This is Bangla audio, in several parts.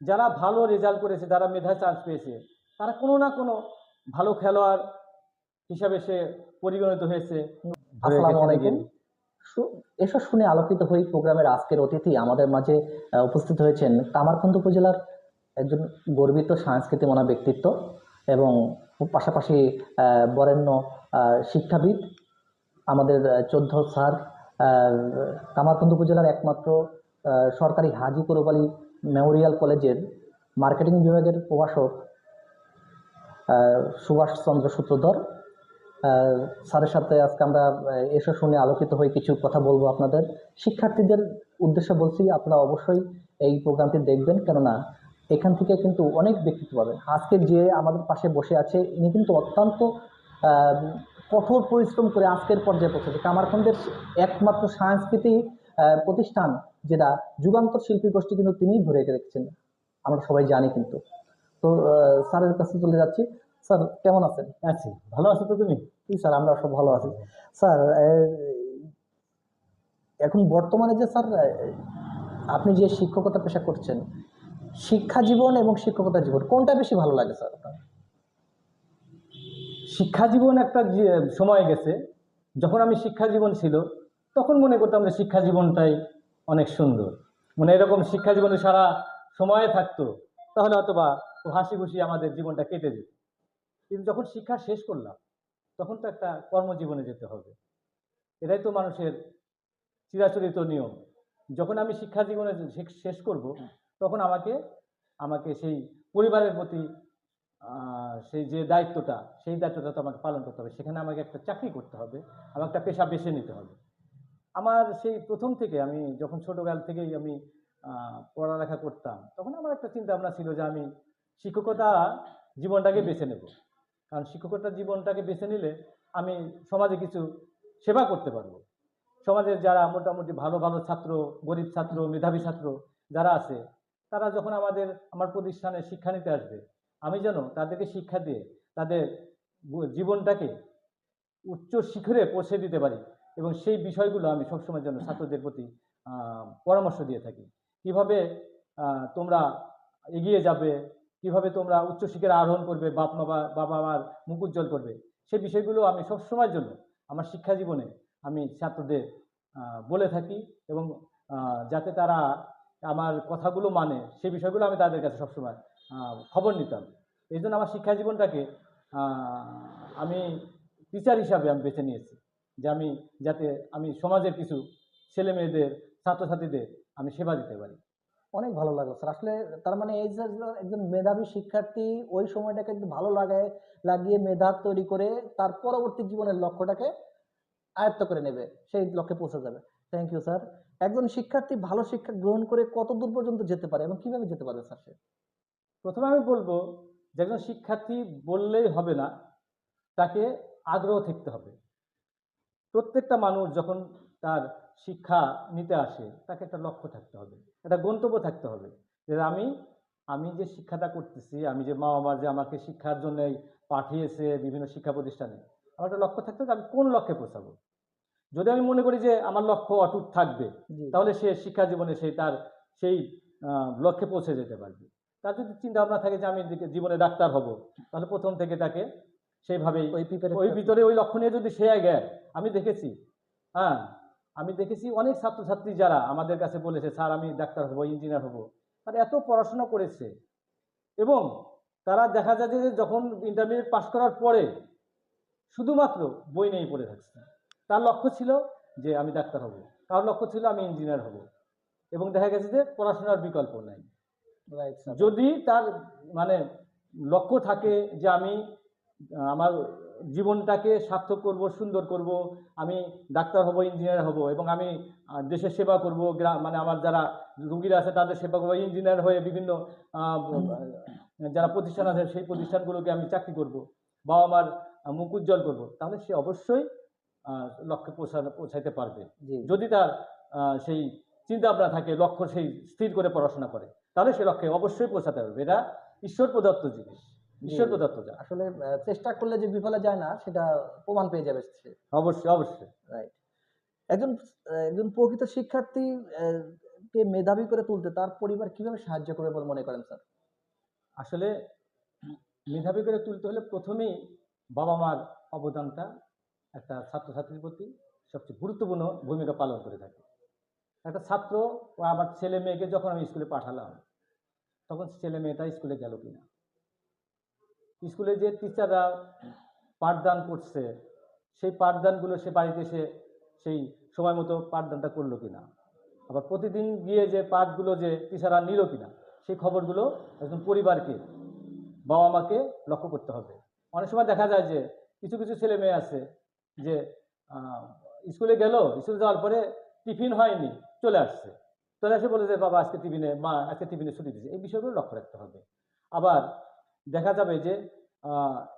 যারা ভালো রেজাল্ট করেছে যারা মেধা চান্স পেয়েছে তারা কোনো না কোনো ভালো খেলোয়াড় হিসাবে সে পরিগণিত হয়েছে। ধরে আসসালামু আলাইকুম। এসব শুনে আলোকিত হয়ে প্রোগ্রামের আজকের অতিথি আমাদের মাঝে উপস্থিত হয়েছেন কামারখন্দ উপজেলার একজন গর্বিত সাংস্কৃতিক মনা ব্যক্তিত্ব এবং পাশাপাশি বরেণ্য শিক্ষাবিদ আমাদের চোদ্দ স্যার আহ, কামারখন্দ উপজেলার একমাত্র সরকারি হাজি কোরব আলী মেমোরিয়াল কলেজের মার্কেটিং বিভাগের প্রভাষক আহ, সুভাষ চন্দ্র সূত্রধর। স্যারের সাথে আজকে আমরা এসব শুনে আলোকিত হয়ে কিছু কথা বলব আপনাদের। শিক্ষার্থীদের উদ্দেশ্যে বলছি আপনারা অবশ্যই এই প্রোগ্রামটি দেখবেন। কেননা এখান থেকে কিন্তু অনেক ব্যক্তিত্ব পাবেন আজকে যে আমাদের পাশে বসে আছে ইনি কিন্তু অত্যন্ত কঠোর পরিশ্রম করে আজকের পর্যায়ে পৌঁছেছে। কামারখন্দের একমাত্র সাংস্কৃতিক প্রতিষ্ঠান যেটা যুগান্তর শিল্পী গোষ্ঠী কিন্তু তিনিই ধরে রেখেছেন। আমরা সবাই জানি কিন্তু। তো স্যারের কাছে চলে যাচ্ছি। স্যার কেমন আছেন? আছি। ভালো আছো তো তুমি? জি স্যার আমরা সব ভালো আছি। স্যার এখন বর্তমানে যে স্যার আপনি যে শিক্ষকতা পেশা করছেন শিক্ষা জীবন এবং শিক্ষকতা জীবন কোনটা বেশি ভালো লাগে স্যার আপনার? শিক্ষা জীবন একটা সময় গেছে যখন আমি শিক্ষা জীবন ছিল তখন মনে করতাম যে শিক্ষা জীবনটাই অনেক সুন্দর। মানে এরকম শিক্ষা জীবনে সারা সময় থাকতো, তাহলে অথবা হাসি খুশি আমাদের জীবনটা কেটে যেত। কিন্তু যখন শিক্ষা শেষ করলাম, তখন তো একটা কর্মজীবনে যেতে হবে। এটাই তো মানুষের চিরাচরিত নিয়ম। যখন আমি শিক্ষা জীবনে শেষ করব, তখন আমাকে আমাকে সেই পরিবারের প্রতি সেই যে দায়িত্বটা, সেই দায়িত্বটা তো আমাকে পালন করতে হবে। সেখানে আমাকে একটা চাকরি করতে হবে আমার একটা পেশা বেছে নিতে হবে। আমার সেই প্রথম থেকে আমি যখন ছোটোকাল থেকেই আমি পড়ালেখা করতাম, তখন আমার একটা চিন্তা ভাবনা ছিল যে আমি শিক্ষকতা জীবনটাকে বেছে নেব। কারণ শিক্ষকতা জীবনটাকে বেছে নিলে আমি সমাজে কিছু সেবা করতে পারব। সমাজের যারা মোটামুটি ভালো ভালো ছাত্র, গরিব ছাত্র, মেধাবী ছাত্র যারা আছে, তারা যখন আমাদের, আমার প্রতিষ্ঠানে শিক্ষা নিতে আসবে, আমি যেন তাদেরকে শিক্ষা দিয়ে তাদের জীবনটাকে উচ্চ শিখরে পৌঁছে দিতে পারি। এবং সেই বিষয়গুলো আমি সবসময় জন্য ছাত্রদের প্রতি পরামর্শ দিয়ে থাকি। কীভাবে তোমরা এগিয়ে যাবে, কীভাবে তোমরা উচ্চশিক্ষার আরোহণ করবে, বাপ মা, বাবা মার মুখ উজ্জ্বল করবে সেই বিষয়গুলো আমি সবসময়ের জন্য আমার শিক্ষা জীবনে আমি ছাত্রদের বলে থাকি এবং যাতে তারা আমার কথাগুলো মানে সেই বিষয়গুলো আমি তাদের কাছে সবসময় খবর নিতাম। এই জন্য আমার শিক্ষা জীবনটাকে আমি টিচার হিসাবে আমি বেছে নিয়েছি। যে আমি যাতে আমি সমাজের কিছু ছেলে মেয়েদের ছাত্রছাত্রীদের আমি সেবা দিতে পারি। অনেক ভালো লাগল স্যার। আসলে তার মানে এই যে একজন মেধাবী শিক্ষার্থী ওই সময়টাকে একটু ভালো লাগায় লাগিয়ে মেধা তৈরি করে তার পরবর্তী জীবনের লক্ষ্যটাকে আয়ত্ত করে নেবে সেই লক্ষ্যে পৌঁছে যাবে। থ্যাংক ইউ স্যার একজন শিক্ষার্থী ভালো শিক্ষা গ্রহণ করে কত দূর পর্যন্ত যেতে পারে এবং কীভাবে যেতে পারবে স্যার সে? প্রথমে আমি বলব যে একজন শিক্ষার্থী বললেই হবে না তাকে আগ্রহ থাকতে হবে। প্রত্যেকটা মানুষ যখন তার শিক্ষা নিতে আসে তাকে একটা লক্ষ্য থাকতে হবে একটা গন্তব্য থাকতে হবে যে আমি আমি যে শিক্ষাটা করতেছি আমি যে মা বাবা যে আমাকে শিক্ষার জন্য পাঠিয়েছে বিভিন্ন শিক্ষা প্রতিষ্ঠানে আমার একটা লক্ষ্য থাকতে হবে আমি কোন লক্ষ্যে পৌঁছাবো। যদি আমি মনে করি যে আমার লক্ষ্য অটুট থাকবে তাহলে সে শিক্ষা জীবনে সেই তার সেই লক্ষ্যে পৌঁছে যেতে পারবে। তার যদি চিন্তা ভাবনা থাকে যে আমি জীবনে ডাক্তার হব তাহলে প্রথম থেকে তাকে সেইভাবেই। ওই ওই ভিতরে ওই লক্ষ্য নিয়ে যদি সে আগে আমি দেখেছি হ্যাঁ আমি দেখেছি অনেক ছাত্রছাত্রী যারা আমাদের কাছে বলেছে স্যার আমি ডাক্তার হব ইঞ্জিনিয়ার হব। তারা এত পড়াশোনা করেছে। এবং তারা দেখা যায় যে যখন ইন্টারমিডিয়েট পাশ করার পরে শুধুমাত্র বই নিয়েই পড়ে থাকছে। তার লক্ষ্য ছিল যে আমি ডাক্তার হব। তার লক্ষ্য ছিল আমি ইঞ্জিনিয়ার হব। এবং দেখা গেছে যে পড়াশোনার বিকল্প নাই। যদি তার মানে লক্ষ্য থাকে যে আমি আমার জীবনটাকে সার্থক করব সুন্দর করব আমি ডাক্তার হব ইঞ্জিনিয়ার হব এবং আমি দেশের সেবা করব গ্রাম মানে আমার যারা রুগীরা আছে তাদের সেবা করব ইঞ্জিনিয়ার হয়ে বিভিন্ন যারা প্রতিষ্ঠান আছে সেই প্রতিষ্ঠানগুলোকে আমি চাকরি করব বা আমার মুখ উজ্জ্বল করব তাহলে সে অবশ্যই লক্ষ্যে পৌঁছানো পৌঁছাইতে পারবে। যদি তার সেই চিন্তা ভাবনা থাকে লক্ষ্য সেই স্থির করে পড়াশোনা করে তাহলে সে লক্ষ্যে অবশ্যই পৌঁছাতে পারবে এটা ঈশ্বর প্রদত্ত জিনিস। ঈশ্বর। প্রদত্ত যা। আসলে চেষ্টা করলে যে বিফলে যায় না সেটা প্রমাণ পেয়ে যাবে সে। অবশ্যই অবশ্যই। রাইট একজন একজন প্রকৃত শিক্ষার্থী কে মেধাবী করে তুলতে তার পরিবার কীভাবে সাহায্য করবে বলে মনে করেন স্যার? আসলে মেধাবী করে তুলতে হলে প্রথমেই বাবা মার অবদানটা একটা ছাত্রছাত্রীর প্রতি সবচেয়ে গুরুত্বপূর্ণ ভূমিকা পালন করে থাকে। একটা ছাত্র ও আমার ছেলে মেয়েকে যখন আমি স্কুলে পাঠালাম তখন ছেলে মেয়েটা স্কুলে গেল কিনা? স্কুলে যে টিচাররা পাঠদান করছে, সেই পাঠদানগুলো সে বাড়িতে এসে সেই সময় মতো পাঠদানটা করল কিনা? আবার প্রতিদিন গিয়ে যে পাঠগুলো যে টিচাররা নিল কিনা, সেই খবরগুলো একজন পরিবারকে বাবা মাকে লক্ষ্য করতে হবে। অনেক সময় দেখা যায় যে কিছু কিছু ছেলে মেয়ে আছে যে স্কুলে গেল, স্কুলে যাওয়ার পরে টিফিন হয়নি, চলে আসছে। চলে আসে বলে যে, বাবা, আজকে টিফিনে, মা, আজকে টিফিনে ছুটি দিয়েছে। এই বিষয়গুলো লক্ষ্য রাখতে হবে। আবার দেখা যাবে যে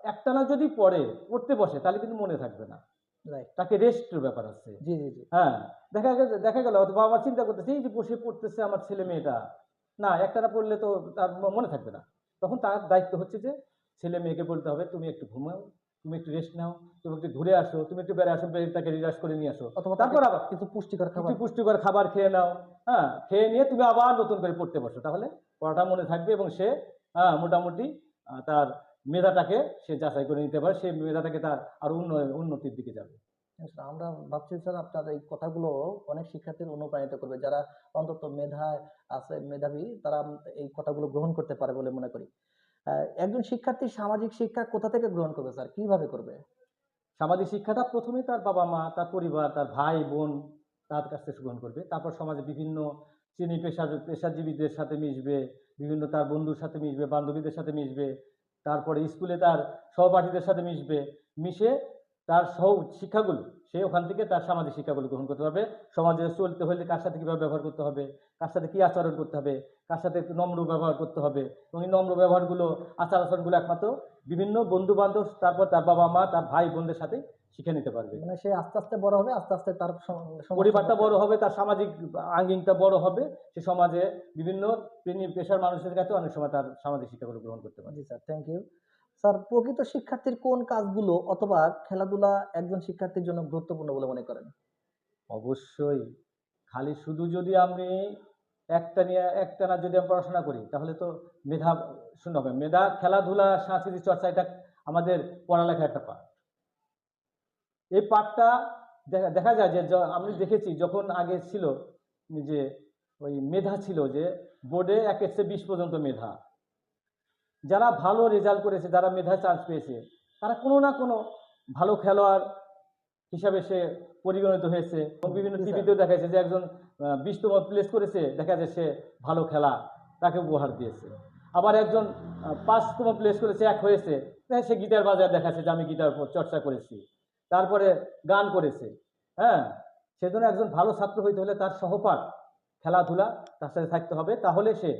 একটানা যদি পড়ে পড়তে বসে তাহলে কিন্তু মনে থাকবে না। রাইট তাকে রেস্টের ব্যাপার আছে। জি জি জি। হ্যাঁ দেখা গেল দেখা গেল বাবা মা চিন্তা করতেছে এই যে বসে পড়তেছে আমার ছেলে মেয়েটা। না একটানা পড়লে তো তার মনে থাকবে না। তখন তার দায়িত্ব হচ্ছে যে ছেলে মেয়েকে বলতে হবে তুমি একটু ঘুমাও তুমি একটু রেস্ট নাও তুমি একটু ঘুরে আসো তুমি একটু বেড়ে আসো তাকে রিলাক্স করে নিয়ে আসো। অথবা তারপর আবার কিছু পুষ্টিকর খাবার। পুষ্টিকর খাবার খেয়ে নাও। হ্যাঁ খেয়ে নিয়ে তুমি আবার নতুন করে পড়তে বসো। তাহলে পড়াটা মনে থাকবে এবং সে হ্যাঁ মোটামুটি তার মেধাটাকে সে যাচাই করে নিতে পারে সেই মেধাটাকে তার আরও উন্নয়ন উন্নতির দিকে যাবে। আমরা ভাবছি স্যার আপনার এই কথাগুলো অনেক শিক্ষার্থীর অনুপ্রাণিত করবে। যারা অন্তত মেধায় আছে মেধাবী তারা এই কথাগুলো গ্রহণ করতে পারে বলে মনে করি। একজন শিক্ষার্থী সামাজিক শিক্ষা কোথা থেকে গ্রহণ করবে স্যার কীভাবে করবে? সামাজিক শিক্ষাটা প্রথমে তার বাবা মা তার পরিবার তার ভাই বোন তার কাছ থেকে গ্রহণ করবে। তারপর সমাজে বিভিন্ন শ্রেণি পেশা পেশাজীবীদের সাথে মিশবে বিভিন্ন তার বন্ধুর সাথে মিশবে, বান্ধবীদের সাথে মিশবে, তারপরে স্কুলে তার সহপাঠীদের সাথে মিশবে, মিশে তার সহ শিক্ষাগুলো, সে ওখান থেকে তার সামাজিক শিক্ষাগুলো গ্রহণ করতে পারবে। সমাজে চলতে হলে কার সাথে কীভাবে ব্যবহার করতে হবে, কার সাথে কী আচরণ করতে হবে, কার সাথে নম্র ব্যবহার করতে হবে, এবং এই নম্র ব্যবহারগুলো আচার আচরণগুলো একমাত্র বিভিন্ন বন্ধু বান্ধব তারপর তার বাবা মা তার ভাই বোনদের সাথে শিখে নিতে পারবে। মানে সে আস্তে আস্তে বড় হবে আস্তে আস্তে তার পরিবারটা বড় হবে। তার সামাজিক আঙ্গিকটা বড় হবে সে সমাজে বিভিন্ন পেশার মানুষের কাছে অনেক সময় তার সামাজিক শিক্ষাগুলো গ্রহণ করতে পারে। জি স্যার থ্যাংক ইউ স্যার প্রকৃত শিক্ষার্থীর কোন কাজগুলো অথবা খেলাধুলা একজন শিক্ষার্থীর জন্য গুরুত্বপূর্ণ বলে মনে করেন? অবশ্যই। খালি শুধু যদি আমি একটা নিয়ে একটা না যদি আমি পড়াশোনা করি তাহলে তো মেধা শূন্য হবে। মেধা খেলাধুলা সাংস্কৃতিক চর্চা এটা আমাদের পড়ালেখার একটা পাঠ। এই পাঠটা দেখা দেখা যায় যে আমি দেখেছি যখন আগে ছিল যে ওই মেধা ছিল যে বোর্ডে এক চেয়ে বিশ পর্যন্ত মেধা। যারা ভালো রেজাল্ট করেছে যারা মেধায় চান্স পেয়েছে তারা কোনো না কোনো ভালো খেলোয়াড় হিসাবে সে পরিগণিত হয়েছে। বিভিন্ন টিভিতেও দেখা যাচ্ছে যে একজন বিশতম প্লেস করেছে দেখা যায় সে ভালো খেলা তাকে উপহার দিয়েছে। আবার একজন পাঁচতম প্লেস করেছে এক হয়েছে সে গিটার বাজার দেখাচ্ছে যে আমি গিটার চর্চা করেছি। তারপরে গান করেছে। হ্যাঁ? সেজন্য একজন ভালো ছাত্র হইতে হলে তার সহপাঠ খেলাধুলা তার সাথে থাকতে হবে। তাহলে সে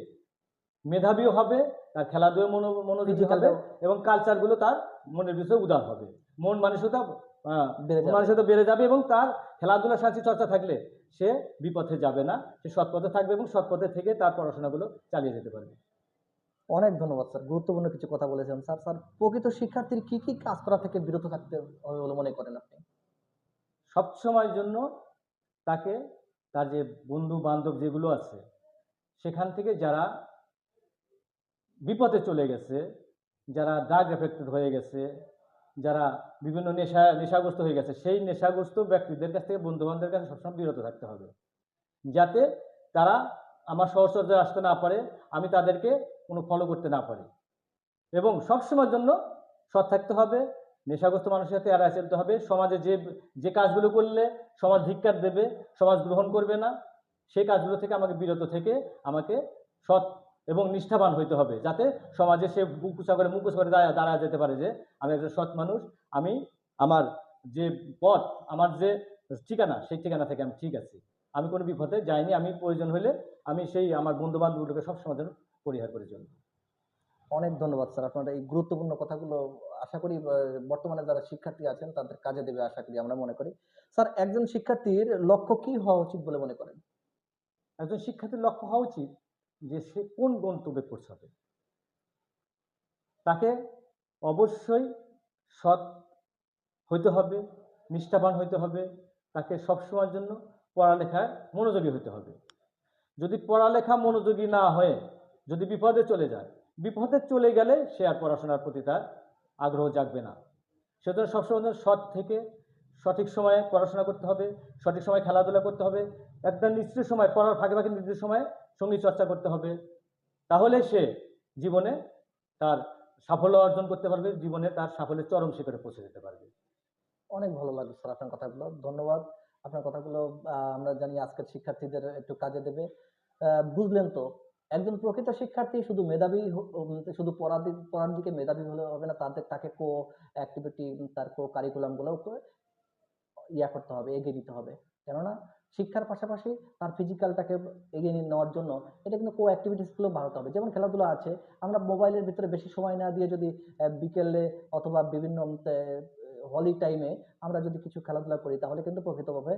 মেধাবীও হবে তার খেলাধুলো মনো মনোযোগী হবে এবং কালচারগুলো তার মনের বিষয়ে উদার হবে। মন মানসিকতা। মানসিকতা বেড়ে যাবে এবং তার খেলাধুলা সাথে চর্চা থাকলে সে বিপথে যাবে না। সে সৎপথে থাকবে এবং সৎপথে থেকে তার পড়াশোনাগুলো চালিয়ে যেতে পারবে। অনেক ধন্যবাদ, স্যার। গুরুত্বপূর্ণ কিছু কথা বলেছেন, স্যার। স্যার, প্রকৃত শিক্ষার্থীর কি কি কাজ করা থেকে বিরত থাকতে হবে বলে মনে করেন আপনি? সব সময়ের জন্য তাকে, তার যে বন্ধু বান্ধব যেগুলো আছে, সেখান থেকে যারা বিপদে চলে গেছে, যারা ড্রাগ এফেক্টেড হয়ে গেছে, যারা বিভিন্ন নেশা, নেশাগ্রস্ত হয়ে গেছে, সেই নেশাগ্রস্ত ব্যক্তিদের কাছ থেকে বন্ধু বান্ধবের কাছে সবসময় বিরত থাকতে হবে। যাতে তারা আমার সহচর্যায় আসতে না পারে, আমি তাদেরকে কোনো ফলো করতে না পারি। এবং সবসময়ের জন্য সৎ থাকতে হবে, নেশাগ্রস্ত মানুষের সাথে এড়ায় চলতে হবে, সমাজে যে যে কাজগুলো করলে সমাজ ধিক্কার দেবে, সমাজ গ্রহণ করবে না, সেই কাজগুলো থেকে আমাকে বিরত থেকে আমাকে সৎ এবং নিষ্ঠাবান হইতে হবে, যাতে সমাজে সে উঁচা করে মুখ উঁচা করে দাঁড়া দাঁড়া যেতে পারে যে, আমি একজন সৎ মানুষ, আমি আমার যে পথ, আমার যে ঠিকানা, সেই ঠিকানা থেকে আমি ঠিক আছি। আমি কোনো বিপদে যাইনি, আমি প্রয়োজন হলে আমি সেই আমার বন্ধু বান্ধবগুলোকে সবসময় যেন পরিহার করে চলবো অনেক ধন্যবাদ স্যার, আপনার এই গুরুত্বপূর্ণ কথাগুলো আশা করি বর্তমানে যারা শিক্ষার্থী আছেন তাদের কাজে দেবে আশা করি, আমরা মনে করি। স্যার, একজন শিক্ষার্থীর লক্ষ্য কি হওয়া উচিত বলে মনে করেন? একজন শিক্ষার্থীর লক্ষ্য হওয়া উচিত যে সে কোন গন্তব্যে পৌঁছাবে। তাকে অবশ্যই সৎ হইতে হবে, নিষ্ঠাবান হইতে হবে, তাকে সবসময়ের জন্য পড়ালেখায় মনোযোগী হইতে হবে। যদি পড়ালেখা মনোযোগী না হয়ে যদি বিপদে চলে যায়, বিপদে চলে গেলে সে আর পড়াশোনার প্রতি তার আগ্রহ জাগবে না। সেজন্য সবসময় সৎ থেকে সঠিক সময়ে পড়াশোনা করতে হবে, সঠিক সময় খেলাধুলা করতে হবে, একটা নির্দিষ্ট সময়, পড়ার ফাঁকে ফাঁকে নির্দিষ্ট সময় সংগীত চর্চা করতে হবে। তাহলে সে জীবনে তার সাফল্য অর্জন করতে পারবে, জীবনে তার সাফল্যের চরম শিখরে পৌঁছে যেতে পারবে। অনেক ভালো লাগল স্যার আপনার কথাগুলো, ধন্যবাদ। আপনার কথাগুলো আমরা জানি আজকের শিক্ষার্থীদের একটু কাজে দেবে। বুঝলেন তো একজন প্রকৃত শিক্ষার্থী শুধু মেধাবী শুধু পড়ার পড়ার দিকে মেধাবী হলে হবে না, তাদের তাকে কো অ্যাক্টিভিটি তার কো কারিকুলামগুলো ইয়া করতে হবে, এগিয়ে দিতে হবে। কেননা শিক্ষার পাশাপাশি তার ফিজিক্যালটাকে এগিয়ে নিয়ে নেওয়ার জন্য এটা কিন্তু কো অ্যাক্টিভিটিসগুলো বাড়াতে হবে। যেমন খেলাধুলা আছে, আমরা মোবাইলের ভিতরে বেশি সময় না দিয়ে যদি বিকেলে অথবা বিভিন্ন হলি টাইমে আমরা যদি কিছু খেলাধুলা করি, তাহলে কিন্তু প্রকৃতভাবে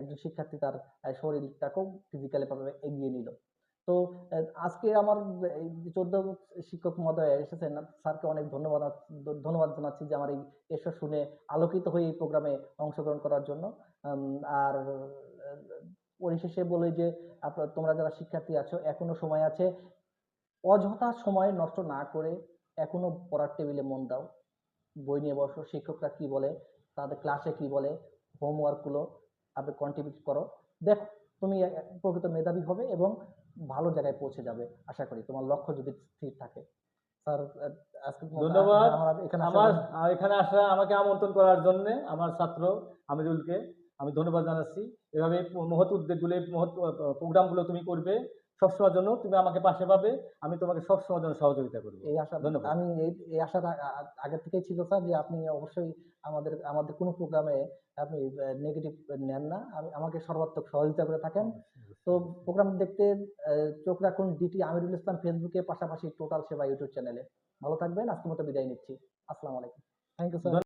একজন শিক্ষার্থী তার শরীরটাকেও ফিজিক্যালি ভাবে এগিয়ে নিল। আজকে আমার চোদ্দ শিক্ষক মহোদয় এসেছেন, স্যারকে অনেক ধন্যবাদ ধন্যবাদ জানাচ্ছি যে আমার এই এসব শুনে আলোকিত হয়ে এই প্রোগ্রামে অংশগ্রহণ করার জন্য। আর, পরিশেষে বলি যে তোমরা যারা শিক্ষার্থী আছো, এখনও সময় আছে। অযথা সময় নষ্ট না করে এখনও পড়ার টেবিলে মন দাও। বই নিয়ে বসো, শিক্ষকরা কি বলে, তাদের ক্লাসে কি বলে, হোমওয়ার্কগুলো আপনি কন্ট্রিবিউট করো। দেখ, তুমি প্রকৃত মেধাবী হবে এবং ভালো জায়গায় পৌঁছে যাবে আশা করি। তোমার লক্ষ্য যদি স্থির থাকে। স্যার আজকে ধন্যবাদ। আমার এখানে আমার জন্য- এখানে আসা আমাকে আমন্ত্রণ করার জন্য আমার ছাত্র আমিরুলকে আমি ধন্যবাদ জানাচ্ছি। এভাবে মহৎ উদ্যোগগুলো মহৎ প্রোগ্রামগুলো তুমি করবে সবসময়ের জন্য তুমি আমাকে পাশে পাবে আমি তোমাকে সবসময়ের জন্য সহযোগিতা করব। এই আশা ধন্যবাদ। আমি এই এই আশাটা আ- আ- আগে থেকেই ছিল স্যার যে আপনি অবশ্যই আমাদের আমাদের কোনো প্রোগ্রামে আপনি নেগেটিভ নেন না। আমি আমাকে সর্বাত্মক সহযোগিতা করে থাকেন। তো প্রোগ্রাম দেখতে চোখ রাখুন ডিটি আমিরুল ইসলাম ফেসবুকে পাশাপাশি টোটাল সেবা ইউটিউব চ্যানেলে ভালো থাকবেন, আজকের মতো বিদায় নিচ্ছি। আসসালাম আলাইকুম। Thank you sir